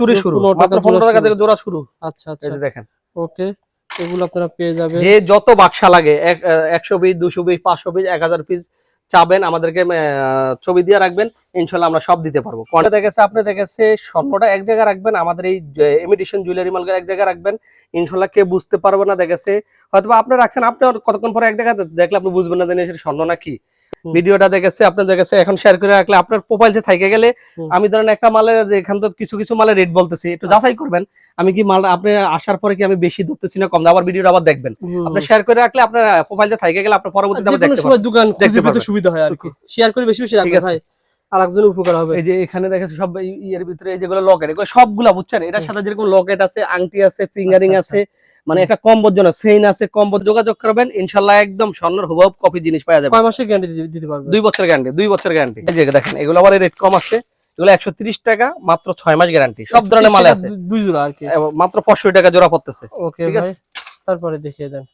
চুরি শুরু মাত্র টাকা পনেরো জোড়া টাকা থেকে জোড়া শুরু। আচ্ছা আচ্ছা। দেখেন। ওকে এগুলো আপনারা পেয়ে যাবেন। যে যত বাক্সা লাগে এক- আহ, একশো পিস দুশো পিস পাঁচশো পিস এক হাজার পিস চাবেন আমাদেরকে ছবি দিয়ে রাখবেন ইনশাল্লাহ আমরা সব দিতে পারব। কোনটা দেখেছে আপনি দেখেছে স্বর্ণটা এক জায়গায় রাখবেন আমাদের এই ইমিটেশন জুয়েলারি মালগুলো এক জায়গায় রাখবেন ইনশাল্লাহ কেউ বুঝতে পারবে না দেখেছে হয়তো আপনি রাখছেন আপনি কতক্ষণ পরে এক জায়গায় দেখলে আপনি বুঝবেন না যে এটা স্বর্ণ নাকি। হুম। ভিডিওটা দেখেছে আপনি দেখেছে এখন শেয়ার করে রাখলে আপনার প্রোফাইল থাকে গেলে আমি ধরেন একটা মালের এখান তো কিছু কিছু মালের রেট বলতেছি একটু যাচাই করবেন আমি কি মাল আপনি আসার পরে কি আমি বেশি ধরতেছি না কম? আবার ভিডিওটা আবার দেখবেন। আপনি শেয়ার করে রাখলে আপনার প্রোফাইল থাকে গেলে আপনার পরবর্তীতে যে আবার দেখতে সময় দোকান খুঁজে পেতে সুবিধা হয় আর কি। শেয়ার করে বেশি বেশি রাখবেন। ভাই। আরেকজনের উপকার হবে। এই যে এখানে দেখেছে সব ইয়ের ভিতরে যেগুলো লকেট এগুলো সবগুলা বুঝছেন? এটার সাথে যেরকম লকেট আছে আংটি আছে ফিঙ্গারিং আচ্ছা, আছে মানে একটা কম্বোর জন্য সেইন আছে কম্বো যোগাযোগ করবেন ইনশাল্লাহ একদম স্বর্ণের হুবহু কপি জিনিস পাওয়া যাবে। কয় মাসের গ্যারান্টি দিতে পারবে দুই বছর গ্যারান্টি দুই বছর গ্যারান্টি এই যে দেখেন এগুলো আবার রেট কম আছে এগুলো একশো টাকা মাত্র ছয় মাস গ্যারান্টি সব ধরনের মালে আছে। দুই জোড়া আর কি। মাত্র পঁয়ষট্টি টাকা জোড়া পড়তেছে। ওকে ভাই তারপরে দেখিয়ে দেন।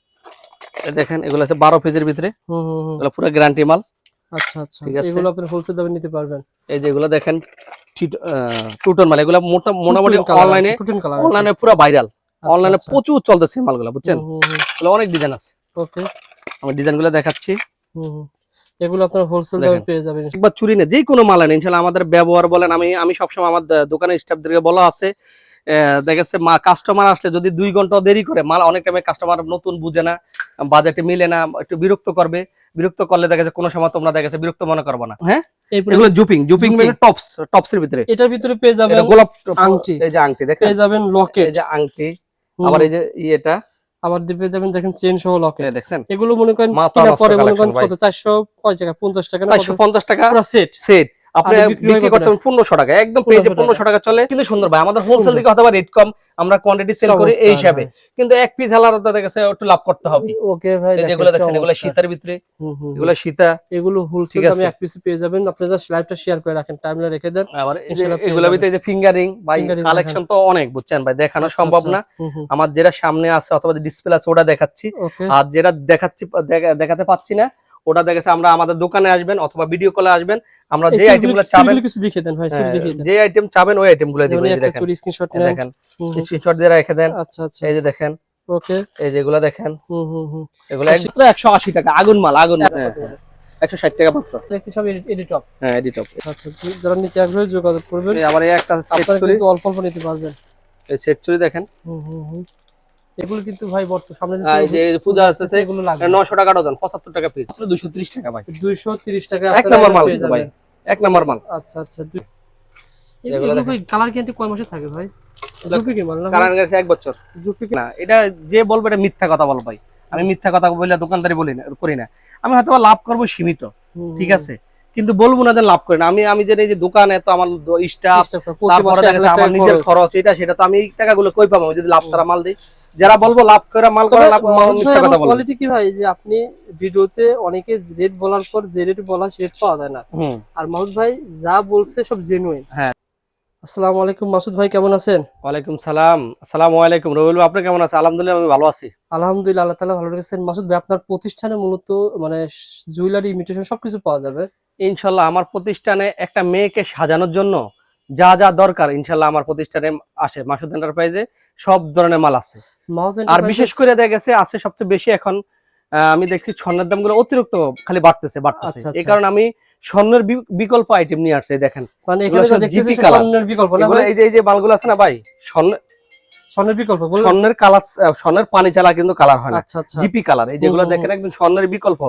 এই দেখেন এগুলো আছে বারো পিসের ভিতরে। হুম হুম হুম। এগুলো পুরো গ্যারান্টি মাল। আচ্ছা আচ্ছা। ঠিক আছে। এগুলো আপনি হোলসেল দামে নিতে পারবেন। এই যে এগুলো দেখেন টুটন মাল। এগুলো মোটা মোটামুটি অনলাইনে অনলাইনে পুরো ভাইরাল অনলাইনে প্রচুর চলতেছে মালগুলো বুঝছেন? এগুলো অনেক ডিজাইন আছে। ওকে। আমি ডিজাইনগুলো দেখাচ্ছি। এগুলো আপনার হোলসেল দামে পেয়ে যাবেন। একবার চুরি না যে কোনো মাল আনেন আমাদের ব্যবহার বলেন আমি আমি সবসময় আমার দোকানের স্টাফদেরকে বলা আছে দেখেছে মা কাস্টমার আসলে যদি দুই ঘণ্টা দেরি করে মাল অনেক টাইমে কাস্টমার নতুন বুঝে না বাজেটে মিলে না একটু বিরক্ত করবে বিরক্ত করলে দেখা যাচ্ছে কোনো সময় তোমরা দেখা যাচ্ছে বিরক্ত মনে করব না। হ্যাঁ? এগুলো জুপিং জুপিং। মানে টপস টপসের ভিতরে। এটার ভিতরে পেয়ে যাবেন গোলাপ আংটি। এই যে আংটি দেখেন। পেয়ে যাবেন লকেট এই যে আংটি। আবার এই যে ইয়েটা? আবার দিবে যাবেন দেখেন চেন সহ লক এই দেখছেন? এগুলো মনে করেন পরে মনে করেন কত? চারশো কয় টাকা? পঞ্চাশ টাকা পঞ্চাশ টাকা। পুরো সেট সেট আপনি বিক্রি হয় বিক্রি কত করতে পনেরোশো টাকা। একদম পেজে পনেরোশো টাকা চলে। কিন্তু সুন্দর ভাই আমাদের হোলসেল সুন্দর। দিকে হয়তো রেট কম আমরা কোয়ান্টিটি সেল করি এই হিসাবে। কিন্তু এক পিস হালার তো দেখা একটু লাভ করতে হবে। ওকে ভাই যেগুলো দেখছেন এগুলো চমৎকার। ভিতরে হুম, হুম, হুম। এগুলো শীতা এগুলো হোলসেল ঠিক এক পিসে পেয়ে যাবেন। আপনি জাস্ট লাইভটা শেয়ার করে রাখেন টাইমলা রেখে দেন। আবার এগুলো ভিতরে যে ফিঙ্গারিং ভাই কালেকশন তো অনেক বুঝছেন ভাই দেখানো আচ্ছা, সম্ভব আচ্ছা। না। আমার যেটা সামনে আছে অথবা ডিসপ্লে আছে ওটা দেখাচ্ছি। আর যেটা দেখাচ্ছি দেখাতে পাচ্ছি না ওটা দেখেছে আমরা আমাদের দোকানে আসবেন অথবা ভিডিও কলে আসবেন। আমরা যে আইটেমগুলো চাবেন কিছু দেখিয়ে দেন ভাই হ্যাঁ, দেখিয়ে দেন। যে আইটেম চাবেন ওই আইটেমগুলো যেমন দিবেন এই এই একটা দেখেন। স্ক্রিনশট নেন। দেখেন। স্ক্রিনশট দিয়ে রেখে দেন। আচ্ছা আচ্ছা। এই যে দেখেন। ওকে। এই যেগুলো দেখেন। হুম হুম হুম। এগুলো একমাত্র একশো আশি টাকা আগুন মাল আগুন একশো ষাট টাকা মাত্র। দেখতে সব এডিট অফ হ্যাঁ এডিট অফ আচ্ছা যারা নিতে আগ্রহী যোগাযোগ করবেন। আবার এই একটা সেট অল্প অল্প নিতে পারবেন। এই সেট চুরি দেখেন। হুম হুম হুম। এগুলো কিন্তু ভাই বর্তমান সামনে এই যে পূজা আসতেছে এগুলো লাগবে নশো টাকা ডজন পঁচাত্তর টাকা পিস দুশো ত্রিশ টাকা ভাই। দুইশো তিরিশ টাকা এক নম্বর মাল ভাই এক নম্বর মাল। আচ্ছা আচ্ছা এগুলো ভাই কালার গ্যারান্টি কয় মাসে থাকে ভাই? জুপি কি মাল না কারণ গেছে এক বছর। জুপি না এটা যে বলবে এটা মিথ্যা কথা বল ভাই। আমি মিথ্যা কথা বলে দোকানদারি বলি না করি না। আমি হয়তো বা লাভ করব সীমিত ঠিক আছে? কিন্তু বলব না যে লাভ করি না আমি আমি যে এই যে দোকানে তো আমার স্টাফ আমার নিজের খরচ। এটা সেটা তো আমি এই টাকাগুলো কই পাবো? যদি লাভ করা মাল দিই। যারা বলব লাভ করে মাল করে লাভ কোয়ালিটি কি ভাই? যে আপনি ভিডিওতে অনেকে রেট বলার পর যে রেট বলা সে রেট পাওয়া যায় না। আর মাসুদ ভাই যা বলছে সব জেনুইন হ্যাঁ। আসসালামু আলাইকুম মাসুদ ভাই কেমন আছেন? ওয়ালাইকুম সালাম। আসসালামু আলাইকুম রবিউল আপনি কেমন আছেন? আলহামদুলিল্লাহ আমি ভালো আছি। আলহামদুলিল্লাহ আল্লাহ তাআলা ভালো রেখেছেন। মাসুদ ভাই আপনার প্রতিষ্ঠানে মূলত মানে জুয়েলারি ইমিটেশন সবকিছু পাওয়া যাবে। ইনশাল্লাহ আমার প্রতিষ্ঠানে একটা মেয়েকে সাজানোর জন্য যা যা দরকার ইনশাল্লাহ আমার প্রতিষ্ঠানে আসে। মাসুদ এন্টারপ্রাইজে সব ধরনের মাল আছে। আর বিশেষ করে দেখা গেছে আছে সবচেয়ে বেশি এখন আমি দেখছি স্বর্ণের দামগুলো অতিরিক্ত খালি বাড়তেছে বাড়তেছে। আচ্ছা, এই আচ্ছা। কারণে আমি স্বর্ণের বিকল্প আইটেম নিয়ে আসছে দেখেন। মানে এগুলো এখানে সব যা দেখতেছি GP সে কালার। স্বর্ণের বিকল্প না এই যে এই যে মালগুলো আছে না ভাই স্বর্ণ স্বর্ণের বিকল্প স্বর্ণের কালার স্বর্ণের পানি চালা কিন্তু কালার হয় না। আচ্ছা আচ্ছা। জিপি কালার এই যেগুলো দেখেন একদম স্বর্ণের বিকল্প।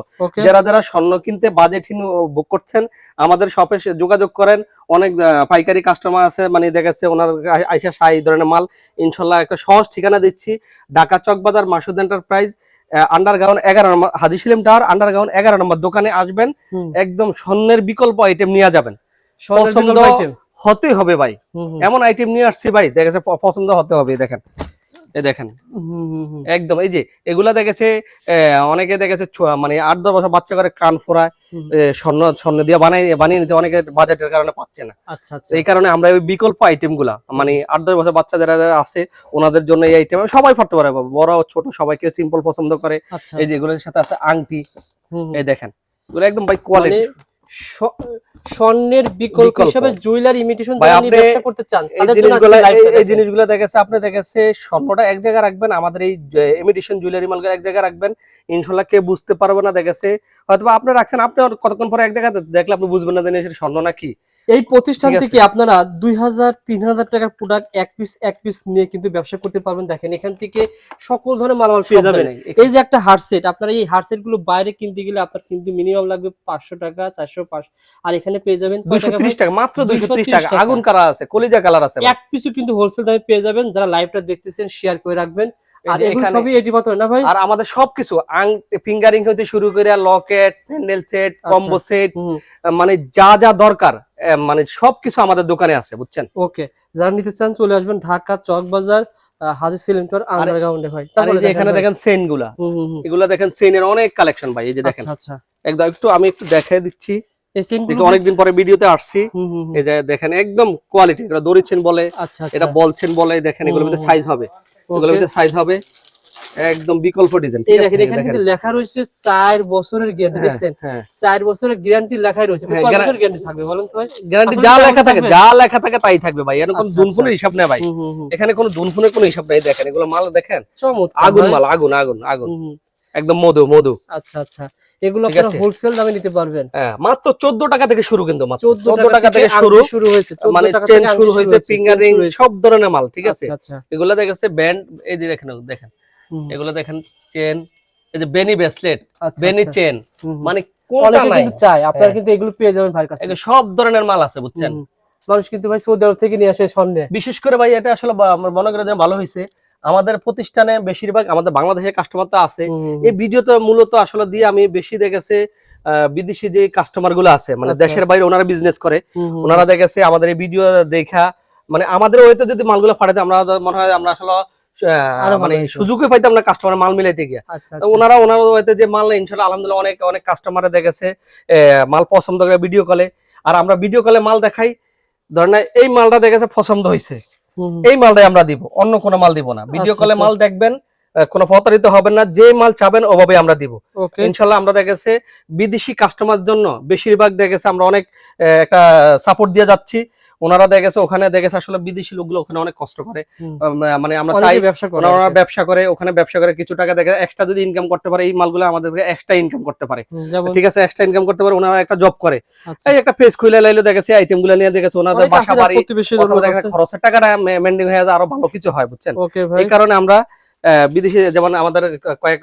যারা যারা স্বর্ণ কিনতে বাজেটহীন বুক করছেন আমাদের শপে যোগাযোগ করেন। অনেক পাইকারি কাস্টমার আছে মানে দেখাচ্ছে ওনার আইসা এই ধরনের মাল। ইনশাল্লাহ একটা সহজ ঠিকানা দিচ্ছি। ঢাকা চক বাজার মাসুদ এন্টারপ্রাইজ আন্ডারগ্রাউন্ড এগারো নম্বর হাজি সিলিম টাওয়ার আন্ডারগ্রাউন্ড এগারো নম্বর দোকানে আসবেন। একদম স্বর্ণের বিকল্প আইটেম নিয়ে যাবেন। পছন্দ হতেই হবে ভাই। এমন আইটেম নিয়ে আসছি ভাই দেখেছে পছন্দ হতে হবে দেখেন। এই দেখেন। একদম এই যে এগুলা দেখেছে অনেকে দেখেছে মানে আট দশ বছর বাচ্চা করে কান ফোড়ায় স্বর্ণ স্বর্ণ দিয়ে বানাই বানিয়ে নিতে অনেকে বাজেটের কারণে পাচ্ছে না। আচ্ছা আচ্ছা। এই কারণে আমরা ওই বিকল্প আইটেমগুলা মানে আট দশ বছর বাচ্চা যারা আছে ওনাদের জন্য এই আইটেম সবাই পড়তে পারে বড় ছোট সবাইকে সিম্পল পছন্দ করে। আচ্ছা। এই যে এগুলোর সাথে আছে আংটি। এই দেখেন। এগুলো একদম ভাই কোয়ালিটি স্বর্ণের বিকল্প হিসেবে জুয়েলারি ইমিটেশন ব্যবসা করতে চান এই জিনিসগুলো দেখেছে আপনি দেখেছে স্বর্ণটা এক জায়গায় রাখবেন আমাদের এই ইমিটেশন জুয়েলারি মালগুলো এক জায়গায় রাখবেন ইনশাল্লাহ কে বুঝতে পারবে না দেখেছে। হয়তো আপনি রাখছেন আপনি কতক্ষণ পরে এক জায়গায় দেখলে আপনি বুঝবেন না যে স্বর্ণ নাকি? এই প্রতিষ্ঠান থেকে আপনারা দুই হাজার তিন হাজার টাকার প্রোডাক্ট এক পিস এক পিস নিয়ে কিন্তু ব্যবসা করতে পারবেন। দেখেন এখান থেকে সকল ধরনের মালামাল পেয়ে যাবেন। এই যে একটা হারসেট আপনারা এই হারসেটগুলো বাইরে কিনতে গেলে আপনার কিন্তু মিনিমাম লাগবে পাঁচশো টাকা চারশো পাঁচ। আর এখানে পেয়ে যাবেন দুইশো টাকা ত্রিশ টাকা মাত্র দুইশো ত্রিশ টাকা। আগুন কালার আছে কলিজা কালার আছে এক পিসও কিন্তু হোলসেল দামে পেয়ে যাবেন। যারা লাইভটা দেখতেছেন শেয়ার করে রাখবেন। আর এগুলো এখানে- সবই এটি পাথর না ভাই? আর আমাদের সবকিছু আং ফিঙ্গারিং হইতে শুরু করে locket pendant set. Combo set মানে যা যা দরকার মানে সবকিছু আমাদের দোকানে আছে বুঝছেন? ওকে যারা নিতে চান চলে আসবেন ঢাকা চক বাজার হাজি সিলিন্টার আন্ডারগ্রাউন্ডে ভাই। তারপরে এখানে দেখেন সেনগুলা এগুলা দেখেন সেনের অনেক কালেকশন ভাই এই যে দেখেন। আচ্ছা আচ্ছা। একদম একটু আমি একটু দেখাই দিচ্ছি। অনেকদিন পরে ভিডিওতে আসছি। এই যে দেখেন একদম কোয়ালিটি এটা দড়িছেন বলে আচ্ছা আচ্ছা। এটা বলছেন বলে দেখেন এগুলোর মধ্যে সাইজ হবে। এগুলোর মধ্যে সাইজ হবে। একদম বিকল্প ডিজাইন এই দেখেন এখানে কিন্তু লেখা রয়েছে চার বছরের গ্যারান্টি হ্যাঁ চার বছরের গ্যারান্টি লেখাই রয়েছে। হ্যাঁ, বছরের গ্যারান্টি থাকবে বলেন তো ভাই? গ্যারান্টি যা লেখা থাকে যা লেখা থাকে তাই থাকবে ভাই। এরকম আচ্ছা, দুনফুনের আচ্ছা। হিসাব ভাই। এখানে কোনো দুনফুনের কোনো হিসাব নেই। দেখেন এগুলো মাল দেখেন। চমৎকার আগুন মাল আগুন আগুন আগুন। একদম মধু মধু। আচ্ছা আচ্ছা। এগুলো আপনারা হোলসেল দামে নিতে পারবেন। হ্যাঁ মাত্র চোদ্দ টাকা থেকে শুরু কিন্তু মাত্র। 14 টাকা থেকে শুরু। শুরু হয়েছে। মানে চেন শুরু হয়েছে ফিঙ্গার। সব ধরনের মাল ঠিক আছে? এগুলো দেখেছে ব্যান্ড এই যে দেখেন দেখেন। এগুলো দেখেন চেন এই যে বেনি ব্রেসলেট বেনি। চেন। মানে কোনটা নাই কিন্তু চায় আপনারা হ্যাঁ। কিন্তু এগুলো পেয়ে যাবেন ভাইয়ের কাছে সব ধরনের মাল আছে বুঝছেন। মানুষ কিন্তু ভাই সৌদি আরব থেকে নিয়ে আসে স্বর্ণে বিশেষ করে ভাই এটা আসলে আমার মনে করে যে ভালো হয়েছে আমাদের প্রতিষ্ঠানে বেশিরভাগ আমাদের বাংলাদেশের কাস্টমার তো আছে এই ভিডিওতে মূলত আসলে দিয়ে আমি বেশি দেখেছে আহ, বিদেশি যে কাস্টমারগুলো আছে মানে আচ্ছা। দেশের বাইরে ওনারা বিজনেস করে ওনারা দেখেছে আমাদের এই ভিডিও দেখা মানে আমাদের ওয়েতে যদি মালগুলো পাঠাতে আমরা মনে হয় আমরা আসলে মানে সুযোগই পাইতাম না কাস্টমার মাল মিলাইতে গিয়ে। আচ্ছা আচ্ছা। ওনারা ওনার যে মাল ইনশাল্লাহ আলহামদুলিল্লাহ অনেক অনেক কাস্টমারে দেখেছে মাল পছন্দ করে ভিডিও কলে আর আমরা ভিডিও কলে মাল দেখাই ধরেন এই মালটা দেখেছে পছন্দ হয়েছে। এই মালটাই আমরা দিব অন্য কোনো মাল দিব না। ভিডিও আচ্ছা, কলে। মাল দেখবেন কোনো প্রতারিত হবেন না যে মাল চাবেন ওভাবে আমরা দিব। ইনশাল্লাহ আমরা দেখেছে বিদেশি কাস্টমার জন্য বেশিরভাগ দেখেছে আমরা অনেক একটা সাপোর্ট দিয়ে যাচ্ছি। ওনারা দেখেছে ওখানে দেখেছে আসলে বিদেশি লোকগুলো ওখানে অনেক কষ্ট করে। মানে আমরা চাই ব্যবসা করে ওনারা ব্যবসা করে ওখানে ব্যবসা করে কিছু টাকা দেখে এক্সট্রা যদি ইনকাম করতে পারে এই মালগুলো আমাদেরকে এক্সট্রা ইনকাম করতে পারে। ঠিক আছে এক্সট্রা ইনকাম করতে পারে ওনারা একটা জব করে। আচ্ছা। এই একটা ফেস খুলে লাইলো দেখেছে আইটেমগুলো নিয়ে দেখেছে ওনাদের বাসা বাড়ি খরচের টাকাটা মেন্ডিং হয়ে যায় আরও ভালো কিছু হয় বুঝছেন? এই কারণে আমরা বিদেশি যেমন আমাদের কয়েক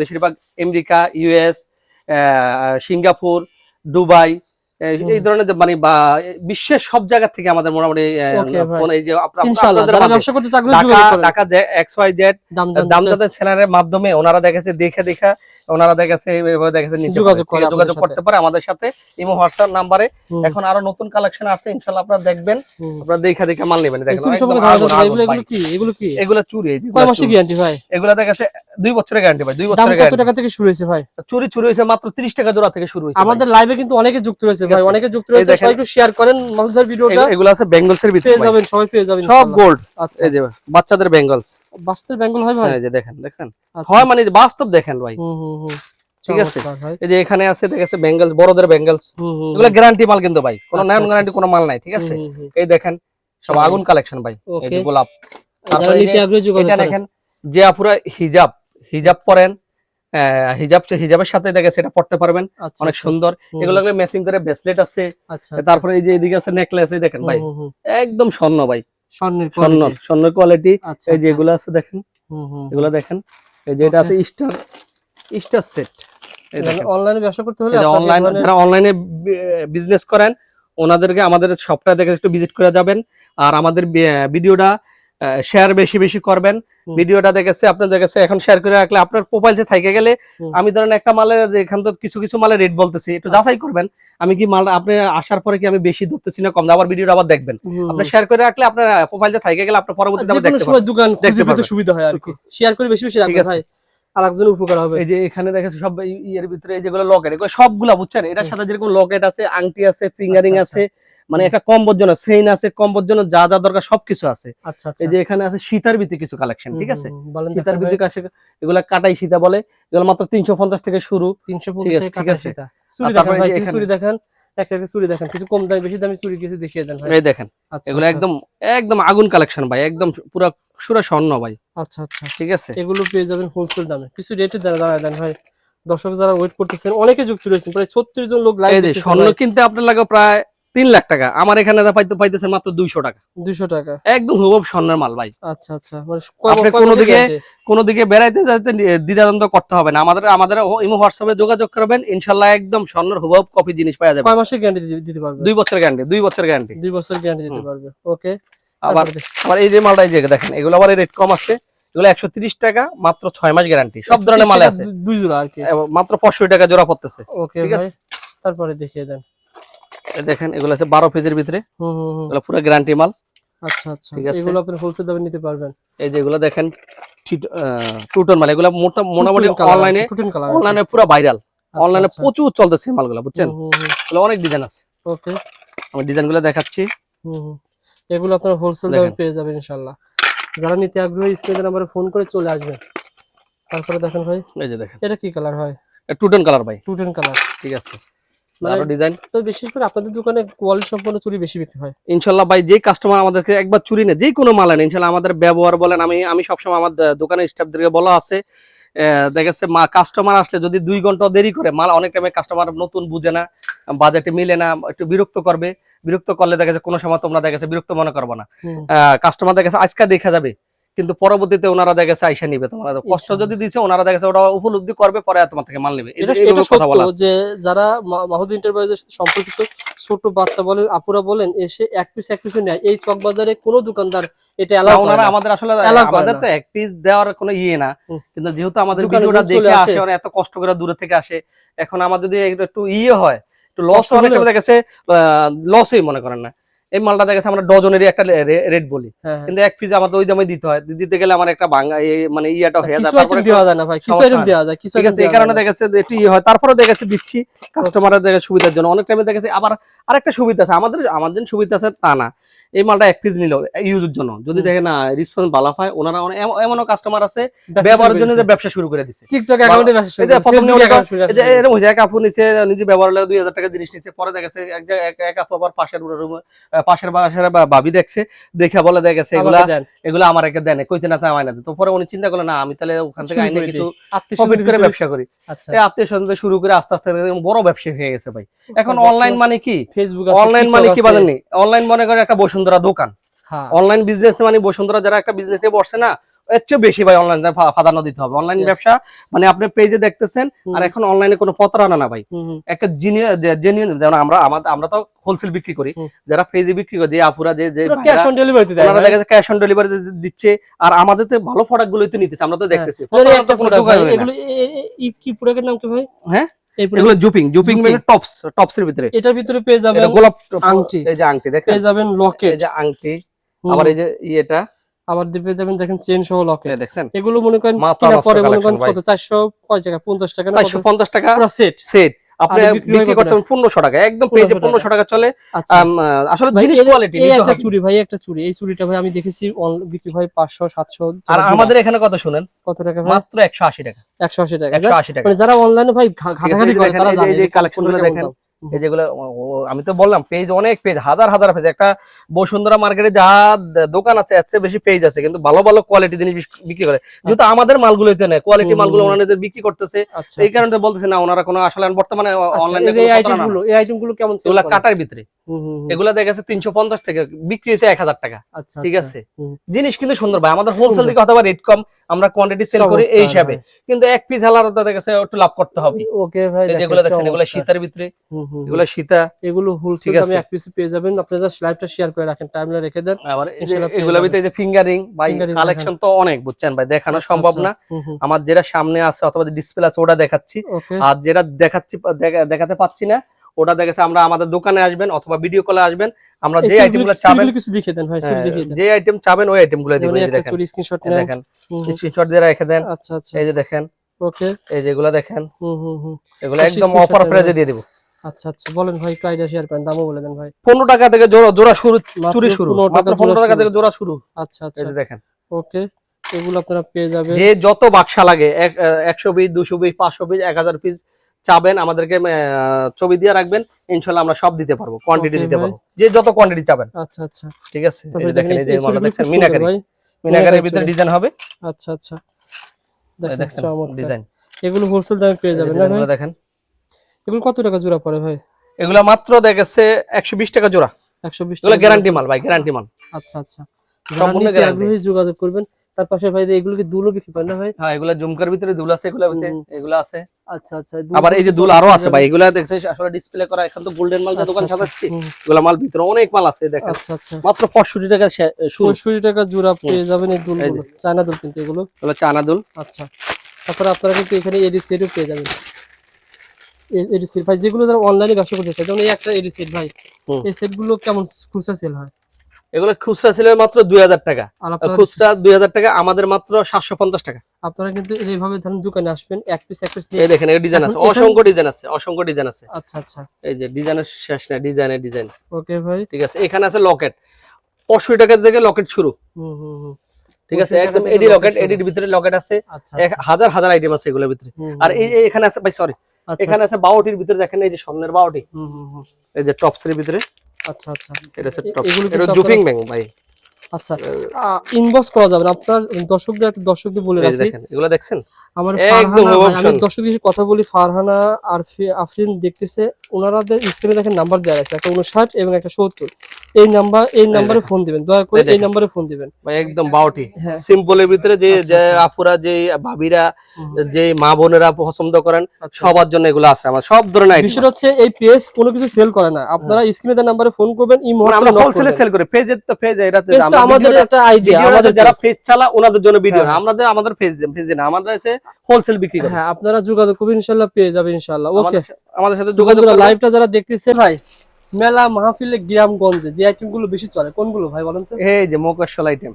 বেশিরভাগ আমেরিকা ইউএস সিঙ্গাপুর দুবাই এই- ধরনের মানে বা বিশ্বের সব জায়গা থেকে আমাদের মোটামুটি এই যে আপনার- ঢাকা এক্স ওয়াই জেড দাম যাদের মাধ্যমে ওনারা দেখেছে দেখে দেখা ওনারা দেখেছে এইভাবে দেখেছে নিতে যোগাযোগ করে যোগাযোগ করতে পারে আমাদের সাথে। ইমো হোয়াটসঅ্যাপ নাম্বারে। এখন আরও নতুন কালেকশন আছে ইনশাআল্লাহ আপনারা দেখবেন। আপনারা দেখে দেখে মাল নেবেন। এগুলো কি? এগুলো কি? এগুলো চুরি এই কয় মাসের গ্যারান্টি ভাই? এগুলো দেখেছে দুই বছরের গ্যারান্টি ভাই দুই বছরের কত গ্যারান্টি টাকা থেকে শুরু হয়েছে ভাই? চুরি চুরি হয়েছে মাত্র 30 টাকা জোড়া থেকে শুরু হয়েছে আমাদের লাইভে কিন্তু অনেকে যুক্ত রয়েছে ভাই অনেকে যুক্ত রয়েছে সবাই একটু শেয়ার করেন ভাই ভিডিওটা। এগুলো- আছে বেঙ্গলস এর ভিতরে। পেয়ে যাবেন সবাই পেয়ে যাবেন সব গোল্ড আচ্ছা। এই যে বাচ্চাদের বেঙ্গলস বাস্তব বেঙ্গল হয় ভাই? এই যে দেখেন দেখছেন? আচ্ছা, হয় মানে বাস্তব দেখেন ভাই। হুম হুম হুম। ঠিক আছে। এই যে এখানে আছে দেখেছে বেঙ্গলস বড়দের বেঙ্গলস হুম হুম এগুলো গ্যারান্টি মাল কিন্তু ভাই। কোনো নন। গ্যারান্টি কোনো মাল নাই ঠিক আছে? হুম, হুম, হুম। এই দেখেন সব আগুন কালেকশন ভাই। এই যে গোলাপ। তারপরে এই নিতে যে আগ্রহী যোগাযোগ এটা দেখেন যে আপুরা হিজাব হিজাব পরেন হিজাব হিজাবের সাথে দেখে সেটা পড়তে পারবেন। আচ্ছা অনেক আচ্ছা, সুন্দর। হুম, এগুলো ম্যাচিং করে ব্রেসলেট আছে। তারপরে এই যে এদিকে আছে নেকলেস এই দেখেন ভাই। একদম স্বর্ণ ভাই। স্বর্ণের স্বর্ণ quality। কোয়ালিটি আচ্ছা এই যে আচ্ছা। আছে দেখেন এগুলো দেখেন এই যে এটা আছে স্টার স্টার সেট অনলাইনে ব্যবসা করতে হলে অনলাইন মানে- যারা অনলাইনে বিজনেস করেন ওনাদেরকে আমাদের শপটা দেখে একটু ভিজিট করে যাবেন। আর আমাদের ভিডিওটা শেয়ার বেশি বেশি করবেন। ভিডিওটা দেখেছে আপনার দেখেছে এখন শেয়ার করে রাখলে আপনার প্রোফাইল যে থাকে গেলে আমি ধরেন একটা মালের এখান তো কিছু কিছু মালের রেট বলতেছি একটু আচ্ছা। যাচাই করবেন আমি কি মাল আপনি আসার পরে কি আমি বেশি ধরতেছি না কম? আবার ভিডিওটা আবার দেখবেন। আপনি শেয়ার করে রাখলে আপনার প্রোফাইল যে থাকে গেলে আপনার পরবর্তীতে আবার দেখতে সময় দোকান খুঁজে পেতে সুবিধা হয় আর কি। শেয়ার করে বেশি বেশি রাখবেন ভাই। উপকার হবে। এই যে এখানে দেখেছে সব ইয়ের ভিতরে যেগুলো লকেট এগুলো সবগুলা বুঝছেন? এটার সাথে যেরকম লকেট আছে আংটি আছে ফিঙ্গারিং আচ্ছা, আছে মানে একটা কম্বোর জন্য সেইন আছে কম্বোর জন্য যা যা দরকার সবকিছু আছে। আচ্ছা আচ্ছা এই যে এখানে আছে সীতার ভিত্তি কিছু কালেকশন ঠিক আছে? সীতার ভিত্তি এগুলা কাটাই সীতা বলে। এগুলো মাত্র তিনশো পঞ্চাশ থেকে শুরু। তিনশো ঠিক পঞ্চাশ আছে, তারপরে দেখান চুড়ি দেখান। কিছু কম দামি বেশি দামি চুড়ি কিছু দেখিয়ে দেন এই দেখেন আচ্ছা এগুলো আচ্ছা, একদম একদম আগুন কালেকশন ভাই একদম পুরো সুরা স্বর্ণ ভাই। আচ্ছা আচ্ছা। ঠিক আছে? এগুলো পেয়ে যাবেন হোলসেল দামে। কিছু রেটে দাঁড়ায় দেন ভাই। দর্শক যারা ওয়েট করতেছেন অনেকে যুক্ত রয়েছেন প্রায় ছত্রিশ জন লোক এই স্বর্ণ কিনতে আপনার লাগে প্রায় তিন লাখ টাকা। আমার এখানে যা পাইতে পাইতেছেন মাত্র দুইশো টাকা। দুইশো টাকা। একদম হুবব স্বর্ণের মাল ভাই। আচ্ছা আচ্ছা। মানে আপনি কোনো দিকে- কোনো দিকে বেড়াইতে যাতে দ্বিধাদ্বন্দ্ব করতে হবে না। আমাদের আমাদের ইমো হোয়াটসঅ্যাপে যোগাযোগ করবেন। ইনশাল্লাহ একদম স্বর্ণের হুবব কপি জিনিস পাওয়া যাবে। কয় মাসের গ্যারান্টি দিতে পারবে? দুই বছর গ্যারান্টি দুই বছর গ্যারান্টি দুই বছর গ্যারান্টি দিতে পারবে। ওকে আবার আবার এই যে মালটা এই যে দেখেন এগুলো আবার রেট কম আছে। এগুলো একশো তিরিশ টাকা মাত্র ছয় মাস গ্যারান্টি সব ধরনের মাল আছে। দুই জোড়া আর কি। মাত্র পাঁচশো টাকা জোড়া পড়তেছে। ওকে ঠিক ভাই। তারপরে দেখিয়ে দেন। দেখেন এগুলো আছে বারো পেজের ভিতরে। এগুলো পুরো গ্যারান্টি মাল। আচ্ছা আচ্ছা। এগুলো আপনি হোলসেল দামে নিতে পারবেন। এই যে এগুলো দেখেন টুটন মাল। এগুলো মোটামুটি অনলাইনে অনলাইনে পুরো ভাইরাল আচ্ছা, অনলাইনে প্রচুর চলতেছে মালগুলো বুঝছেন? এগুলো অনেক ডিজাইন আছে। ওকে। আমি দেখাচ্ছি। এগুলো আপনার হোলসেল দামে পেয়ে যাবেন যারা নিতে আগ্রহী নাম্বারে ফোন করে চলে আসবেন। তারপরে দেখেন ভাই। এই যে দেখেন। এটা কি কালার হয়? টুটন কালার ভাই। টুটেন কালার ঠিক আছে। আরও ডিজাইন তো বিশেষ করে আপনাদের দোকানে কোয়ালিটি সম্পন্ন চুরি বেশি বিক্রি হয়। ইনশাল্লাহ ভাই যে কাস্টমার আমাদেরকে একবার চুরি যে কোনো মাল আনে ইনশাল্লাহ আমাদের ব্যবহার বলেন আমি আমি সবসময় আমার দোকানের স্টাফদেরকে বলা আছে আহ, দেখা যাচ্ছে মা কাস্টমার আসলে যদি দুই ঘণ্টা দেরি করে মাল অনেক টাইমে কাস্টমার নতুন বুঝে না বাজেটে মিলে না একটু বিরক্ত করবে বিরক্ত করলে দেখা যাচ্ছে কোনো সময় তোমরা দেখা যাচ্ছে বিরক্ত মনে করব না। কাস্টমার দেখা যাচ্ছে আজকে দেখা যাবে কিন্তু পরবর্তীতে ওনারা দেখা আইসা নিবে তোমার। কষ্ট যদি দিচ্ছে ওনারা দেখা ওটা উপলব্ধি করবে পরে তোমার থেকে মাল নেবে। এটা কথা বলা যে যারা মাহুদ এন্টারপ্রাইজের সাথে সম্পর্কিত ছোট বাচ্চা বলেন আপুরা বলেন এসে এক পিস এক পিস নেয়। এই চক বাজারে কোনো দোকানদার এটা অ্যালাউ ওনারা আমাদের আসলে আমাদের তো এক পিস দেওয়ার কোনো ইয়ে না। কিন্তু যেহেতু আমাদের ভিডিওটা দেখে আসে। এত কষ্ট করে দূরে থেকে আসে এখন আমার যদি একটু- ইয়ে হয় একটু লস অনেক হলেও- দেখেছে লসই মনে করেন না। এই মালটা দেখেছে আমরা ডজনেরই একটা রেট বলি। হ্যাঁ হ্যাঁ। কিন্তু এক পিস আমাদের ওই দামে দিতে হয়। দিতে গেলে আমার একটা ভাঙা মানে ইয়াটা হয়ে যায়। তারপরে দেওয়া যায় না ভাই কিছু আইটেম দেওয়া যায় কিছু ঠিক আছে এই কারণে দেখাচ্ছে একটু ইয়ে হয়। তারপরে দেখেছে দিচ্ছি কাস্টমারের দেখে সুবিধার জন্য। অনেক টাইমে দেখেছি আবার আরেকটা সুবিধা আছে। আমাদের আমাদের সুবিধা আছে তা না। এই মালটা এক পিস নিল ইউজের জন্য। যদি দেখে না রেসপন্স ভালো হয় ওনারা এমনও কাস্টমার আছে ব্যবহারের জন্য যে ব্যবসা শুরু করে দিছে। টিকটক অ্যাকাউন্টে ব্যবসা শুরু যে প্রথম ফেসবুকে নিয়মটা- account শুরু এই যে করেছে। এরকম হয়েছে এক আপু নিচে নিজে ব্যবহার দুই হাজার টাকা জিনিস নিচ্ছে পরে দেখেছে এক এক- এক আপু আবার পাশের রুমে পাশের বাসার ভাবি দেখছে দেখে বলে দেখেছে এগুলা এগুলো আমার একটা দেন কইতে না চায় না তো পরে উনি চিন্তা করল না আমি তাহলে ওখান থেকে আইনে কিছু প্রফিট করে ব্যবসা করি। আচ্ছা। এই আত্মীয় স্বজন শুরু করে আস্তে আস্তে বড় ব্যবসা হয়ে গেছে ভাই। এখন অনলাইন মানে কি? ফেসবুক অনলাইন মানে কি বাজার নেই অনলাইন মনে করে একটা বসুন্ধরা দোকান। হ্যাঁ। অনলাইন বিজনেস মানে বসুন্ধরা যারা একটা বিজনেস নিয়ে বসছে না এর চেয়ে বেশি ভাই অনলাইন প্রাধান্য দিতে হবে। অনলাইন ব্যবসা মানে আপনি পেজে দেখতেছেন আর এখন অনলাইনে কোনো প্রতারণা না ভাই। একটা জেনুইন যেমন আমরা আমরা তো হোলসেল বিক্রি করি। যারা পেজে বিক্রি করে যে আপুরা যে যে ক্যাশ অন ডেলিভারিতে দেয়। দেখা যাচ্ছে ক্যাশ অন ডেলিভারি দিচ্ছে আর আমাদের তো ভালো প্রোডাক্ট গুলোই তো নিতেছে আমরা তো হ্যাঁ। দেখতেছি। হয় কি প্রোডাক্টের নাম কি ভাই? হ্যাঁ? এগুলো জুপিং জুপিং মানে টপস টপস এর ভিতরে। এটার ভিতরে পেয়ে যাবেন গোলাপ আংটি। এই যে আংটি দেখেন। পেয়ে যাবেন লকেট। এই যে আংটি আবার এই যে ইয়েটা। আবার পেয়ে যাবেন দেখেন চেন সহ লকেট। দেখেন দেখছেন। এগুলো মনে করেন পরে মনে করেন কত? চারশো কয় টাকা? পঞ্চাশ টাকা না চারশো পঞ্চাশ টাকা পুরো সেট সেট আপনি বিক্রি করতে পনেরোশো টাকা। একদম 1500 পেজে 1500 টাকা চলে। আচ্ছা। আসলে ভাই, জিনিস কোয়ালিটি এই একটা চুরি ভাই একটা চুরি। এই চুরিটা ভাই আমি দেখেছি বিক্রি হয় পাঁচশো সাতশো আর আমাদের এখানে কত শুনেন? কত টাকা মাত্র একশো আশি টাকা। একশো আশি টাকা। একশো আশি টাকা। মানে যারা অনলাইনে ভাই ঘাটাঘাটি করে তারা জানে এই যে যে collection গুলো কোনটা কেমন দেখেন। এই যেগুলো আমি তো বললাম পেজ অনেক পেজ হাজার হাজার পেজ একটা বসুন্ধরা মার্কেটে যা দোকান আছে এর চেয়ে বেশি পেজ আছে কিন্তু ভালো ভালো কোয়ালিটি জিনিস বিক্রি করে। যেহেতু আমাদের মালগুলোতে নেই কোয়ালিটি হুম, মালগুলো ওনাদের বিক্রি করতেছে। আচ্ছা এই কারণে বলতেছে না ওনারা কোনো আসলে বর্তমানে আচ্ছা, অনলাইনে এই যে এই আইটেমগুলো এই আইটেমগুলো কেমন কাটার ভিতরে। এগুলা দেখা যাচ্ছে তিনশো পঞ্চাশ থেকে বিক্রি হয়েছে এক হাজার টাকা। আচ্ছা ঠিক আচ্ছা। আছে? জিনিস কিন্তু সুন্দর ভাই। আমাদের হোলসেল। দিকে হয়তো রেট কম আমরা কোয়ান্টিটি সেল করি এই হিসাবে। কিন্তু এক পিস হালার দেখা একটু লাভ করতে হবে। ওকে ভাই যেগুলো দেখছেন এগুলো শীতের ভিতরে। এগুলো সীতা এগুলো হোলসেল আছে। এক পিস পেয়ে যাবেন। আপনারা লাইভটা শেয়ার করে রাখেন টাইমলা রেখে দেন। আবার এই যে ইনশাল্লাহ পেয়ে এগুলোর ভিতরে যে ফিঙ্গারিং ভাই কালেকশন তো অনেক বুঝছেন ভাই? দেখানো আচ্ছা, সম্ভব। না। আমার যেটা সামনে আছে অথবা ডিসপ্লে আছে ওটা দেখাচ্ছি। আর যেটা দেখাচ্ছি দেখাতে পাচ্ছি না ওটা দেখাচ্ছে আমরা আমাদের দোকানে আসবেন অথবা ভিডিও কলে আসবেন। আমরা যে চুড়িগুলো- আইটেমগুলো চাবেন কিছু দেখিয়ে দেন ভাই হ্যাঁ, দেখিয়ে দেন। যে আইটেম চাবেন ওই আইটেমগুলো দিব এই একটা দেখেন। স্ক্রিনশট নেন। দেখেন। স্ক্রিনশট দিয়ে রেখে দেন। আচ্ছা আচ্ছা। এই যে দেখেন। ওকে। এই যেগুলো দেখেন। হুম হুম হুম। এগুলো একদম অফার। প্রাইজে দিয়ে দিব। আচ্ছা আচ্ছা। বলেন ভাই আইডিয়া শেয়ার করেন? দামও বলে দেন ভাই। পনেরো টাকা থেকে জোড়া জোড়া শুরু চুরি শুরু। 15 টাকা মাত্র জোড়া পনেরো টাকা থেকে জোড়া শুরু। আচ্ছা আচ্ছা এই যে দেখেন। ওকে। এগুলো আপনারা পেয়ে যাবেন। যে যত বাক্সা লাগে এক- আহ, একশো পিস দুশো পিস পাঁচশো পিস এক হাজার পিস চাবেন আমাদেরকে ছবি দিয়ে রাখবেন ইনশাল্লাহ আমরা সব দিতে পারব কোয়ান্টিটি দিতে পারব। যে যত কোয়ান্টিটি চাবেন। আচ্ছা আচ্ছা। ঠিক আছে? দেখেন এই যে মালটা দেখছেন মিনাকারি। মিনাকারির ভিতরে ডিজাইন হবে? আচ্ছা আচ্ছা। দেখেন ডিজাইন এগুলো হোলসেল দামে পেয়ে যাবেন না দেখেন। এগুলো কত টাকা জোড়া পড়ে ভাই? এগুলা মাত্র দেখেছে একশো বিশ টাকা জোড়া। একশো বিশ এগুলো গ্যারান্টি মাল ভাই গ্যারান্টি মাল। আচ্ছা আচ্ছা। সম্পূর্ণ। আগ্রহী যোগাযোগ করবেন তার পাশে ভাই এগুলো কি দুলো বিক্রি করেন না ভাই? হ্যাঁ এগুলা জুমকার ভিতরে দুল আছে এগুলা হুম। এগুলা আছে। আচ্ছা আচ্ছা আবার এই যে দুল আরও আছে ভাই এগুলা দেখছে আসলে ডিসপ্লে করা এখন তো গোল্ডেন মাল দোকান সাজাচ্ছি এগুলা মাল ভিতরে অনেক মাল আছে দেখেন। আচ্ছা আচ্ছা। মাত্র পঁয়ষট্টি টাকা শে- শুরু। পঁয়ষট্টি টাকা জোড়া পেয়ে যাবেন এই দুলগুলো চায়না দুল কিন্তু এগুলো। এগুলো চানা দুল। আচ্ছা। তারপরে আপনারা কিন্তু এখানে এডি সেটও পেয়ে যাবেন। এডি সেট ভাই যেগুলো যারা অনলাইনে ব্যবসা করতে চায় যেমন এই একটা এডি সেট ভাই। এই সেটগুলো কেমন খুচরা সেল হয়? এগুলো খুচরা ছিল মাত্র দুই হাজার টাকা। খুচরা দুই হাজার টাকা আমাদের মাত্র সাতশো পঞ্চাশ টাকা। আপনারা কিন্তু এইভাবে ধরেন দোকানে আসবেন এক পিস এক পিস এই দেখেন ডিজাইন আছে। অসংখ্য ডিজাইন আছে অসংখ্য ডিজাইন আছে। আচ্ছা আচ্ছা। এই যে ডিজাইনের শেষ নাই ডিজাইনের ডিজাইন ওকে ভাই। ঠিক আছে এখানে আছে লকেট। পঁয়ষট্টি টাকা থেকে লকেট শুরু। হুম হুম হুম। ঠিক আছে একদম এডি লকেট এডির ভিতরে লকেট আছে। হাজার হাজার আইটেম আছে এগুলোর ভিতরে। আর এই এই এখানে আছে ভাই সরি এখানে আছে বাউটির ভিতরে দেখেন এই যে স্বর্ণের বাউটি। হুম, হুম, হুম। এই যে টপসের ভিতরে। আচ্ছা আচ্ছা। এটা হচ্ছে টপ এটা জুপিং ব্যাং ভাই। আচ্ছা ইনবক্স করা যাবে। আপনার দর্শকদের একটা দর্শকদের বলে রাখি। দেখেন এগুলো দেখছেন? আমার ফারহানা আমি। দর্শকদের কথা বলি। ফারহানা আর আফরিন দেখতেছে। ওনারাদের স্ক্রিনে দেখেন নাম্বার দেওয়া আছে একটা উনষাট এবং একটা সত্তর। এই নাম্বার এই নাম্বারে ফোন দিবেন। দয়া করে এই নাম্বারে ফোন দিবেন। ভাই একদম বাউটি হ্যাঁ। সিম্পলের ভিতরে যে আচ্ছা, যে আচ্ছা। আপুরা যে ভাবিরা যে মা বোনেরা পছন্দ করেন আচ্ছা, সবার জন্য এগুলো আছে আমার। সব ধরনের আইটেম বিষয়টা হচ্ছে এই পেজ কোনো কিছু সেল করে না। আপনারা স্ক্রিনে দেওয়া নাম্বারে ফোন করবেন এই মানে আমরা হোলসেলে সেল করি। পেজের তো পেজ এটা আমাদের একটা আইডিয়া আমাদের যারা। পেজ চালা ওনাদের জন্য ভিডিও হ্যাঁ। আমাদের আমাদের পেজ পেজ না। আমাদের আছে হোলসেল বিক্রি করে। হ্যাঁ আপনারা যোগাযোগ করবেন ইনশাআল্লাহ পেয়ে যাবেন ইনশাআল্লাহ। ওকে আমাদের সাথে যোগাযোগ। লাইভটা যারা দেখতেছে ভাই মেলা মাহফিলে গ্রামগঞ্জে যে আইটেমগুলো বেশি চলে কোনগুলো ভাই বলেন তো? এই যে মোকশল আইটেম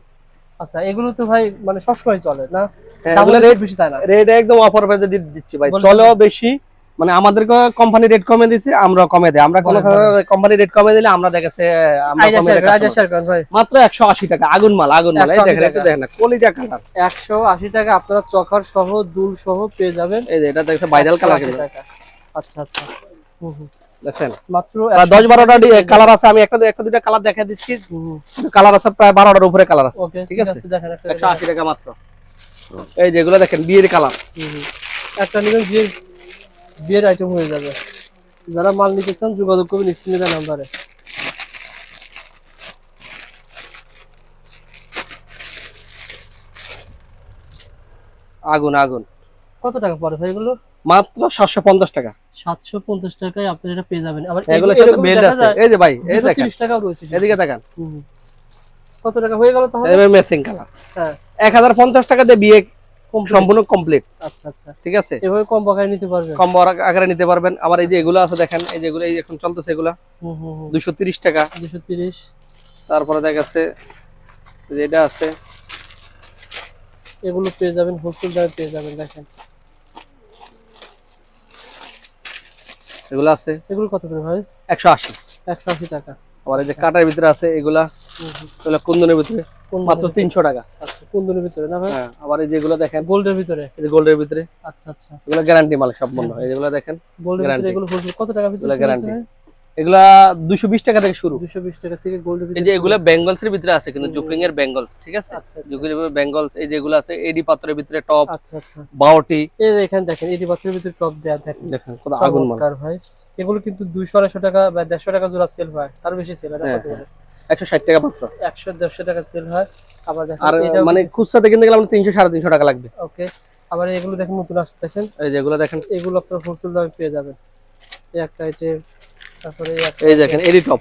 আচ্ছা এগুলো তো ভাই মানে সবসময় চলে না? হ্যাঁ, দাম এগুলো রেট বেশি তাই না? রেট একদম অফার প্রাইসে দিচ্ছি ভাই। চলেও বেশি। মানে আমাদেরকে কোম্পানি রেট কমে দিছে আমরা কমে দেই। আমরা কোনো কোম্পানি রেট কমে দিলে আমরা দেখেছে আমরা কমে ভাই। মাত্র 180 টাকা আগুন মাল আগুন মাল। এই দেখেন টাকা। দেখেন কলিজা কালার একশো আশি টাকা আপনারা চকার সহ দুল সহ পেয়ে যাবেন। এই যে এটা দেখছে ভাইরাল কালার আচ্ছা আচ্ছা। হুম, হুম। দেখছেন মাত্র 10 12টা কালার আছে আমি একটা একটা দুইটা কালার দেখা দিচ্ছি। কালার আছে প্রায় 12টার উপরে কালার আছে। ঠিক আছে? দেখেন 180 টাকা মাত্র। এই যেগুলো দেখেন বিয়ের কালার। একটা নেবেন বিয়ের বিয়ের আইটেম হয়ে যাবে। যারা মাল নিতে চান যোগাযোগ করবেন স্ক্রিনে দেওয়া নাম্বারে। আগুন আগুন। কত টাকা পড়ে ভাই এগুলো? মাত্র 750 টাকা। সাতশো পঞ্চাশ টাকায় আপনি এটা পেয়ে যাবেন। আবার এগুলো এগুলো- সাথে বেল্ট আছে। এই যে ভাই এই দেখেন। 230 টাকাও রয়েছে এদিকে হুম। কত টাকা হয়ে গেল তাহলে? এবার মেসিং কালার হ্যাঁ। 1050 টাকা দিয়ে বিয়ে সম্পূর্ণ কমপ্লিট আচ্ছা আচ্ছা। ঠিক আছে? এভাবে কম বাকায় নিতে পারবেন? কম আকারে নিতে পারবেন। আবার এই যে এগুলো আছে দেখেন এই যেগুলো এই এখন চলতেছে এগুলা। হুম হুম হুম। 230 টাকা। দুশো তিরিশ। তারপরে দেখা যাচ্ছে যে এটা আছে। এগুলো পেয়ে যাবেন হোলসেল দামে পেয়ে যাবেন দেখেন। এগুলো আছে? এগুলো কত করে ভাই? 180 একশো আশি টাকা। আবার এই যে কাটার ভিতরে আছে এগুলা। এগুলো কুন্দনের ভিতরে কোন মাত্র 300 টাকা। আচ্ছা কোন দিনের ভিতরে না ভাই? হ্যাঁ আবার এই যেগুলো দেখেন গোল্ডের ভিতরে? এই গোল্ডের ভিতরে। আচ্ছা আচ্ছা। এগুলো গ্যারান্টি মাল সম্পূর্ণ এই যেগুলো দেখেন গোল্ডের ভিতরে এগুলো হোলসেল কত টাকা ভিতরে guarantee। এগুলা 220 টাকা থেকে শুরু। দুশো বিশ টাকা থেকে গোল্ডের এই যে এগুলো বেঙ্গলস এর ভিতরে আছে কিন্তু জুপিং এর বেঙ্গলস ঠিক আছে? আচ্ছা আচ্ছা। এর বেঙ্গলস এই যেগুলো আছে এডি পাত্রের ভিতরে টপ আচ্ছা আচ্ছা। বাউটি। এই যে এখানে দেখেন এটি বাচ্চার ভিতরে টপ দেয়া দেখেন। দেখেন কত আগুন চমৎকার ভাই। এগুলো কিন্তু দুইশো আড়াইশো টাকা বা দেড়শো টাকা জোড়া সেল হয়। তার বেশি সেল হয় হ্যাঁ, হ্যাঁ। 160 টাকা মাত্র। একশো দেড়শো টাকা সেল হয়। আবার দেখেন মানে খুচরাতে কিনতে গেলে আমরা 300 350 টাকা লাগবে। ওকে। আবার এগুলো দেখেন নতুন আসছে দেখেন। এই যেগুলো দেখেন। এগুলো আপনার হোলসেল দামে পেয়ে যাবেন। এই একটা আইটেম তারপরে এই দেখেন এডি টপ।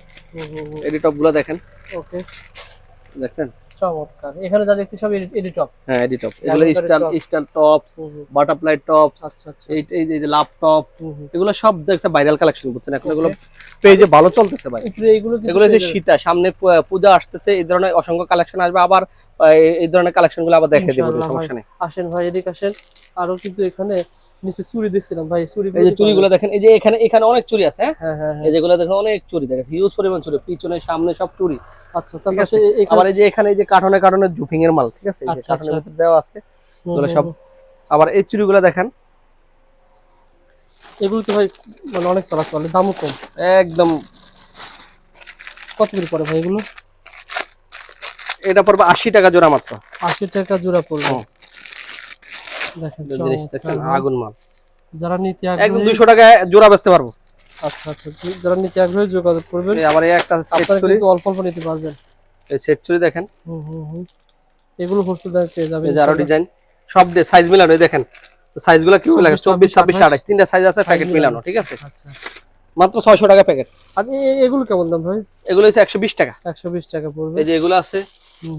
এডি টপগুলো দেখেন। ওকে। দেখছেন? চমৎকার। এখানে যা দেখতে সব এডি টপ। হ্যাঁ এডি টপ। এগুলো Diamond star top। Star top butterfly top আচ্ছা আচ্ছা। এই এই যে ল্যাপটপ হুম, হুম। এগুলো সব দেখছে ভাইরাল কালেকশন বুঝছেন এখন এগুলো পেজে ভালো চলতেছে ভাই। এগুলো এগুলো যে শীতা সামনে পূজা আসতেছে এই ধরনের অসংখ্য কালেকশন আসবে। আবার এই- এই ধরনের কালেকশনগুলো আবার দেখে দেবো সমস্যা নেই। আসেন ভাই এদিকে আসেন। আরও কিন্তু এখানে নিচে চুরি দেখছিলাম ভাই চুরি এই যে চুরিগুলো দেখেন এই যে এখানে এখানে অনেক চুরি আছে হ্যাঁ? হ্যাঁ হ্যাঁ হ্যাঁ। এই যেগুলো দেখেন অনেক চুরি দেখেন হিউজ পরিমাণ চুরি পিছনে সামনে সব চুরি। আচ্ছা তারপর আছে। সে এখানে আবার এই যে এখানে এই যে কার্টনে কার্টনে জুফিং এর মাল ঠিক আছে? এই যে কার্টনের। দেওয়া আছে এগুলো সব। আবার এই চুরিগুলো দেখেন। এগুলো তো ভাই মানে অনেক চলা চলে দামও কম। একদম। কত করে পড়ে ভাই এগুলো? এটা পড়বে আশি টাকা জোড়া মাত্র। আশি টাকা জোড়া পড়বে। দেখেন জিনিস চমৎকার দেখছেন ভাই। আগুন মাল। যারা নিতে একদম আগ্রহী দুইশো টাকায় জোড়া বেচতে পারব। আচ্ছা আচ্ছা যারা নিতে আগ্রহী যোগাযোগ করবেন। এই এই একটা সেট আপনারা চুরি। কিন্তু অল্প অল্প নিতে পারবেন। এই সেট দেখেন। হুম হুম হুম। এগুলো হোলসেল দামে পেয়ে যাবেন এই ডিজাইন সব সাইজ মিলানো দেখেন। সাইজগুলো কি লাগে? 24, চব্বিশ ছাব্বিশ 28, আঠাশ। তিনটা সাইজ আছে প্যাকেট মিলানো। ঠিক আছে? আচ্ছা। মাত্র ছয়শো টাকা প্যাকেট আর এগুলো কেমন দাম ভাই? এগুলো হচ্ছে একশো বিশ টাকা। একশো বিশ টাকা পড়বে। এই যে এগুলো আছে।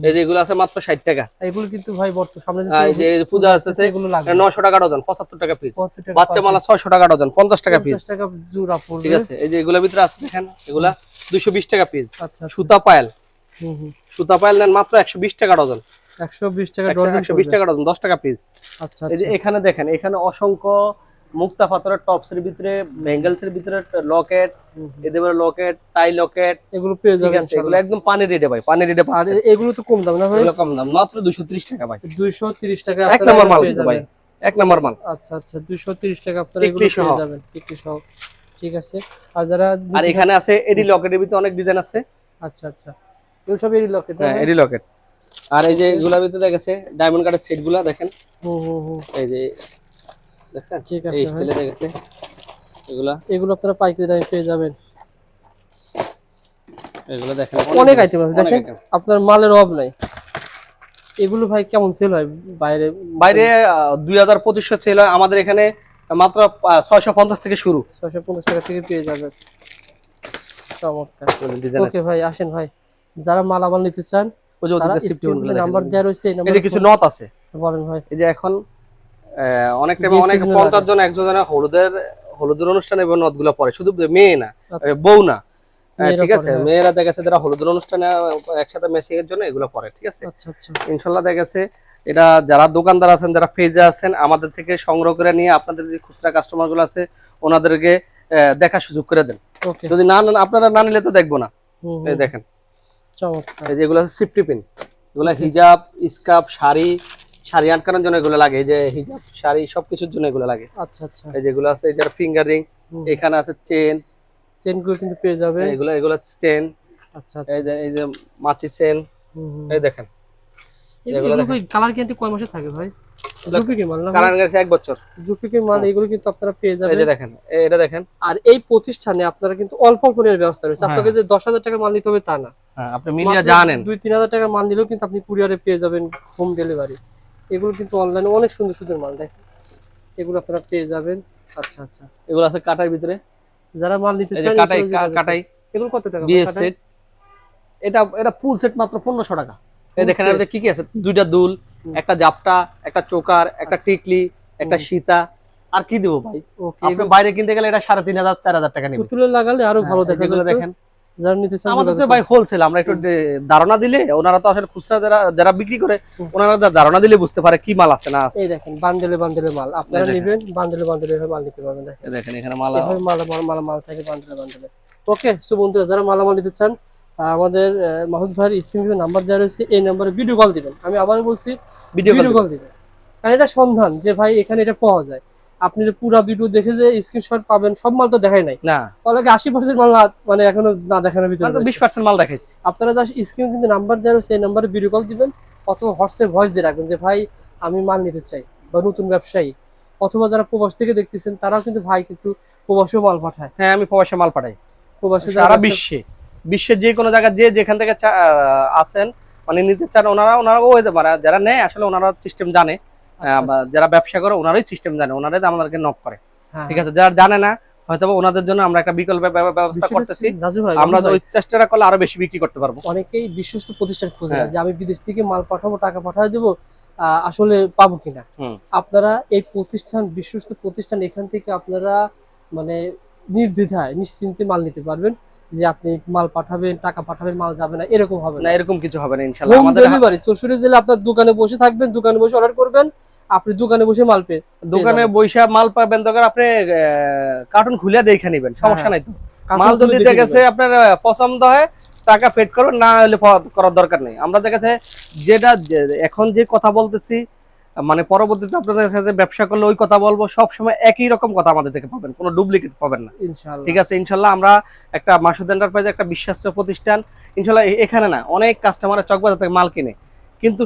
এই যে এগুলো আছে মাত্র ষাট টাকা। এগুলো কিন্তু ভাই বর্তমান সামনে যে এই যে পূজা আছে এগুলো লাগবে। নশো টাকা ডজন পঁচাত্তর টাকা পিস বাচ্চা মালা ছয়শো টাকা ডজন পঞ্চাশ টাকা পিস 50 টাকা জোড়া পড়বে। ঠিক আছে এই যে এগুলোর ভিতরে আছে দেখেন এগুলা দুইশো বিশ টাকা পিস আচ্ছা আচ্ছা। সুতা পায়েল। হুম হুম। সুতা পায়েল নেন মাত্র একশো বিশ টাকা ডজন একশো বিশ টাকা ডজন একশো বিশ টাকা ডজন টাকা পিস আচ্ছা এই যে এখানে দেখেন এখানে অসংখ্য মুক্তা পাথরের টপস এর ভিতরে ব্যাঙ্গেলস এর ভিতরে লকেট। এদের লকেট টাই লকেট। এগুলো পেয়ে যাবেন এগুলো একদম পানি রেডে ভাই পানি রেডে আর এগুলো তো কম দাম না ভাই? এগুলো কম দাম মাত্র দুশো ত্রিশ টাকা ভাই। দুইশো তিরিশ টাকা এক নম্বর মাল ভাই এক নম্বর মাল। আচ্ছা আচ্ছা দুইশো তিরিশ টাকা আপনারা এগুলো পেয়ে যাবেন টিকলি সহ। ঠিক আছে। আর যারা আর এখানে আছে এডি লকেটের ভিতরে অনেক ডিজাইন আছে। আচ্ছা আচ্ছা। এগুলো সব এরই লকেট হ্যাঁ এডি লকেট। আর এই যে এগুলোর ভিতরে দেখেছে ডায়মন্ড কাটের সেটগুলা দেখেন। হুম হুম হুম। এই যে দেখছেন? ঠিক আছে দেখেছে এগুলা? এগুলো আপনারা পাইকারি দামে পেয়ে যাবেন। এগুলো দেখেন অনেক আইটেম আছে। দেখেন আপনার মালের অভাব নাই। এগুলো ভাই কেমন সেল হয়? বাইরে বাইরে দুই হাজার পঁচিশশো ছিল আমাদের এখানে মাত্র ছয়শো পঞ্চাশ থেকে শুরু। ছয়শো পঞ্চাশ টাকা থেকে পেয়ে যাবেন। চমৎকার। ওকে ভাই আসেন ভাই। যারা মালামাল নিতে চান নাম্বার। দেওয়া রয়েছে কিছু নট আছে। বলেন ভাই। এই যে এখন অনেক টাইমে অনেক পঞ্চাশ জন একজন হলুদের হলুদের অনুষ্ঠানে এবং নথগুলো পরে শুধু মেয়ে না আচ্ছা। বউ না। ঠিক আছে? হ্যাঁ। মেয়েরা দেখা গেছে যারা হলুদের অনুষ্ঠানে একসাথে মেসিং এর জন্য এগুলো পরে ঠিক আছে? আচ্ছা আচ্ছা। ইনশাল্লাহ দেখা গেছে এটা যারা দোকানদার আছেন যারা পেজে আছেন আমাদের থেকে সংগ্রহ করে নিয়ে আপনাদের যে খুচরা কাস্টমারগুলো আছে ওনাদেরকে দেখার সুযোগ করে দেন। যদি না আপনারা না নিলে তো দেখব না। দেখেন। এই যে এগুলো আছে সিফটি পিন। এগুলো হিজাব স্কার্ফ শাড়ি শাড়ি আটকানোর জন্য এগুলো লাগে যে হিজাব শাড়ি সবকিছুর জন্য এগুলো লাগে। আচ্ছা আচ্ছা। এই যেগুলো আছে এই যে ফিঙ্গার রিং এখানে আছে চেন চেনগুলো কিন্তু পেয়ে যাবে। এগুলো এগুলো চেন আচ্ছা আচ্ছা। এই যে এই যে মাছি চেন। এই দেখেন। এগুলো কালার গ্যারান্টি কয় মাসে থাকে ভাই? আপনারা পেয়ে এই যাবেন যে দেখেন এটা দেখেন। আর এই প্রতিষ্ঠানে আপনারা কিন্তু অল্প অল্প ব্যবস্থা রয়েছে। হ্যাঁ। আপনাকে যে দশ হাজার টাকা মাল নিতে হবে তা না। হ্যাঁ আপনি মিলিয়ে জানেন। দুই তিন হাজার টাকা মাল নিলেও কিন্তু আপনি কুরিয়ারে পেয়ে যাবেন হোম ডেলিভারি এগুলো কিন্তু অনলাইনে অনেক সুন্দর সুন্দর মাল দেখেন। এগুলো আপনারা পেয়ে যাবেন। আচ্ছা আচ্ছা। এগুলো আছে কাটার ভিতরে? যারা মাল নিতে চান কাটাই কাটাই। এগুলো কত টাকা? BS set. এটা এটা ফুল সেট মাত্র পনেরোশো টাকা। এই দেখেন? এর কি কি আছে? দুইটা দুল একটা জাপটা একটা চোকার একটা আচ্ছা। টিকলি একটা সীতা। আর কি দেবো ভাই? ওকে আপনি বাইরে কিনতে গেলে এটা সাড়ে তিন হাজার চার হাজার টাকা নেবে পুতুলে লাগালে আরও ভালো হ্যাঁ, দেখা যেগুলো যায় দেখেন। যারা নিতে চান আমাদের যোগাযোগ তো করুন। ভাই হোলসেল আমরা একটু ধারণা দিলে ওনারা তো আসলে খুচরা যারা যারা বিক্রি করে ওনারা ধারণা দিলে বুঝতে পারে কি মাল আছে না আছে। এই দেখেন বান্ডেলে বান্ডেলে মাল। আপনারা দেখেন। নেবেন বান্ডেলে বান্ডেলে মাল নিতে পারবেন দেখেন। দেখেন এখানে মাল মাল মাল মাল মাল থাকে বান্ডেলে বান্ডেলে ওকে সো বন্ধুরা যারা মালামাল নিতে চান আমাদের মাহুদ ভাইয়ের স্ক্রিনে নাম্বার দেওয়া রয়েছে এই নাম্বারে ভিডিও কল দিবেন। আমি আবার বলছি ভিডিও ভিডিও কল দিবেন। কারণ এটা সন্ধান যে ভাই এখানে এটা পাওয়া যায়। আপনি যে পুরো ভিডিও দেখে যে স্ক্রিনশট পাবেন সব মাল তো দেখাই নাই। না। অনেকে আশি পার্সেন্ট মাল মানে এখনও না দেখানোর ভিতরে বিশ পার্সেন্ট মাল দেখাইছি। আপনারা যা স্ক্রিনে কিন্তু নাম্বার দেওয়া এই নাম্বারে ভিডিও কল দিবেন অথবা হোয়াটসঅ্যাপ ভয়েস দিয়ে রাখবেন যে ভাই আমি মাল নিতে চাই বা নতুন ব্যবসায়ী। অথবা যারা প্রবাস থেকে দেখতেছেন তারাও কিন্তু ভাই কিন্তু প্রবাসেও মাল পাঠায়। হ্যাঁ আমি প্রবাসে মাল পাঠাই। প্রবাসে যারা সারা বিশ্বে বিশ্বের যে কোনো জায়গায় যে যেখান থেকে আসেন মানে নিতে চান ওনারা ওনারাও হইতে পারে যারা নেয় আসলে ওনারা সিস্টেম জানে। যারা ব্যবসা করে ওনারাই সিস্টেম জানে ওনারাই আমাদেরকে নক করে। হ্যাঁ, ঠিক আছে যারা জানে না হয়তো ওনাদের জন্য আমরা একটা বিকল্প ব্যবস্থা করতেছি। আমরা ওই চেষ্টাটা করলে আরও বেশি বিক্রি করতে পারব। অনেকেই বিশ্বস্ত প্রতিষ্ঠান খোঁজে হ্যাঁ। যে আমি বিদেশ থেকে মাল পাঠাবো টাকা পাঠিয়ে দেবো আহ, আসলে পাবো কিনা। আপনারা এই প্রতিষ্ঠান বিশ্বস্ত প্রতিষ্ঠান এখান থেকে আপনারা মানে নির্দ্বিধায় নিশ্চিন্তে মাল নিতে পারবেন যে আপনি মাল পাঠাবেন টাকা পাঠাবেন মাল যাবে না এরকম হবে না। এরকম কিছু হবে না ইনশাল্লাহ হোম আমাদের ডেলিভারি চৌষট্টি জেলে আপনার দোকানে বসে থাকবেন দোকানে বসে অর্ডার করবেন আপনি দোকানে বসে মাল পেয়ে দোকানে বৈশা মাল পাবেন দরকার আপনি কার্টুন খুলে দেখে নেবেন সমস্যা হ্যাঁ। নাই তো। মাল যদি দেখেছে আপনার পছন্দ হয় টাকা পেড করবেন না হলে করার দরকার নেই। আমরা দেখেছে যেটা এখন যে কথা বলতেছি মানে পরবর্তীতে আপনাদের সাথে ব্যবসা করলে ওই কথা বলব সব সময় একই রকম কথা আমাদের থেকে পাবেন কোনো ডুপ্লিকেট পাবেন না। ইনশাআল্লাহ। ঠিক আছে ইনশাল্লাহ আমরা একটা মাসুদ এন্টারপ্রাইজ একটা বিশ্বাস্য প্রতিষ্ঠান ইনশাল্লাহ এখানে না অনেক কাস্টমার চকবাজার থেকে মাল কিনে কিন্তু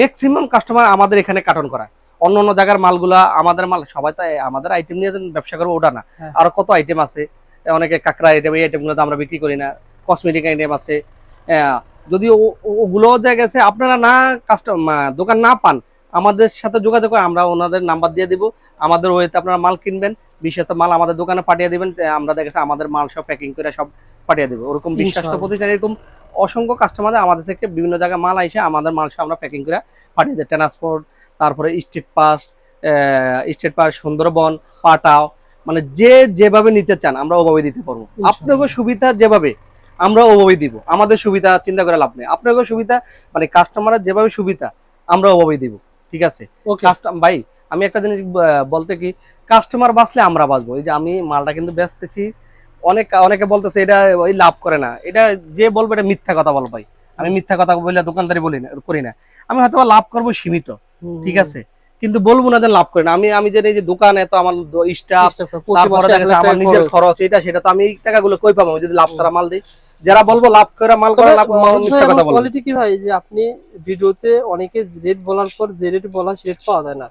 ম্যাক্সিমাম কাস্টমার আমাদের এখানে কাটন করায়। অন্য অন্য জায়গার মালগুলা আমাদের মাল সবাই তো আমাদের আইটেম নিয়ে যে ব্যবসা করব ওটা না। হ্যাঁ। আরও কত আইটেম আছে? অনেকে কাঁকড়া আইটেম এই আইটেমগুলো তো আমরা বিক্রি করি না কসমেটিক আইটেম আছে। যদি ওগুলো জায়গায় আপনারা না কাস্টমার দোকান না পান আমাদের সাথে যোগাযোগ করে আমরা ওনাদের নাম্বার দিয়ে দিব। আমাদের ওয়েতে আপনারা মাল কিনবেন বিশেষত মাল আমাদের দোকানে পাঠিয়ে দিবেন আমরা দেখেছি আমাদের মাল সব প্যাকিং করে সব পাঠিয়ে দেবো। ওরকম বিশ্বাস। প্রতিষ্ঠান এরকম অসংখ্য কাস্টমার আমাদের থেকে বিভিন্ন জায়গায় মাল আইসে আমাদের মাল সব আমরা প্যাকিং করে পাঠিয়ে দিই। ট্রান্সপোর্ট তারপরে street pass state pass Sundarban পাটাও মানে যে যেভাবে নিতে চান আমরা ওভাবে দিতে পারব। আপনাকে সুবিধা যেভাবে আমরা ওভাবেই দিব। আমাদের সুবিধা চিন্তা করে লাভ নেই। আপনাকে সুবিধা মানে কাস্টমারের যেভাবে সুবিধা আমরা ওভাবেই দিব। ঠিক আছে? ভাই আমি একটা জিনিস বলতে কি কাস্টমার বাঁচলে আমরা বাঁচবো। এই যে আমি মালটা কিন্তু বেচতেছি অনেক অনেকে বলতেছে এটা ওই লাভ করে না। এটা যে বলব এটা মিথ্যা কথা বল ভাই। আমি মিথ্যা কথা বললে দোকানদারি বলি না করি না। আমি হয়তো বা লাভ করব সীমিত ঠিক আছে? কিন্তু বলব না যে লাভ করি না। আমি আমি যে এই যে দোকানে তো আমার স্টাফ আমার নিজের খরচ। এটা সেটা তো আমি এই টাকাগুলো কই পাবো? যদি লাভ করা মাল দিই। যারা বলব লাভ করে মাল করে লাভ কোয়ালিটি কি ভাই? যে আপনি ভিডিওতে অনেকে রেট বলার পর যে রেট বলা সে রেট পাওয়া যায় না।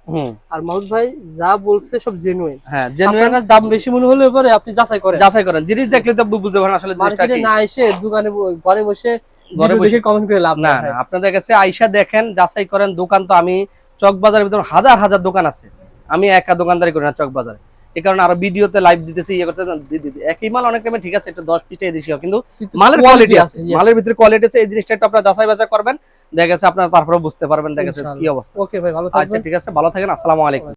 আর মাহমুদ ভাই যা বলছে সব জেনুইন হ্যাঁ জেনুইন দাম বেশি মনে হলে পরে আপনি যাচাই করেন। যাচাই করেন। জিনিস দেখলে তো বুঝতে পারেন আসলে মার্কেটে না এসে দোকানে ঘরে বসে ঘরে বসে- কমেন্ট করে লাভ না আপনাদের কাছে আইসা দেখেন যাচাই করেন। দোকান তো আমি চক বাজারের ভিতরে হাজার হাজার দোকান আছে। আমি একা দোকানদারি করি না চক বাজারে এই কারণে আরও ভিডিওতে লাইভ দিতেছি ইয়ে করতে। একই মাল অনেক টাইমে ঠিক আছে এটা দশ পিসটা এদিকে কিন্তু মালের কোয়ালিটি আছে মালের ভিতরে কোয়ালিটি আছে এই জিনিসটা একটু আপনারা যাচাই বাছাই করবেন। দেখা গেছে আপনারা তারপরে বুঝতে পারবেন দেখা গেছে কি অবস্থা। ওকে ভাই ভালো আচ্ছা ঠিক আছে ভালো থাকেন আসসালামু আলাইকুম।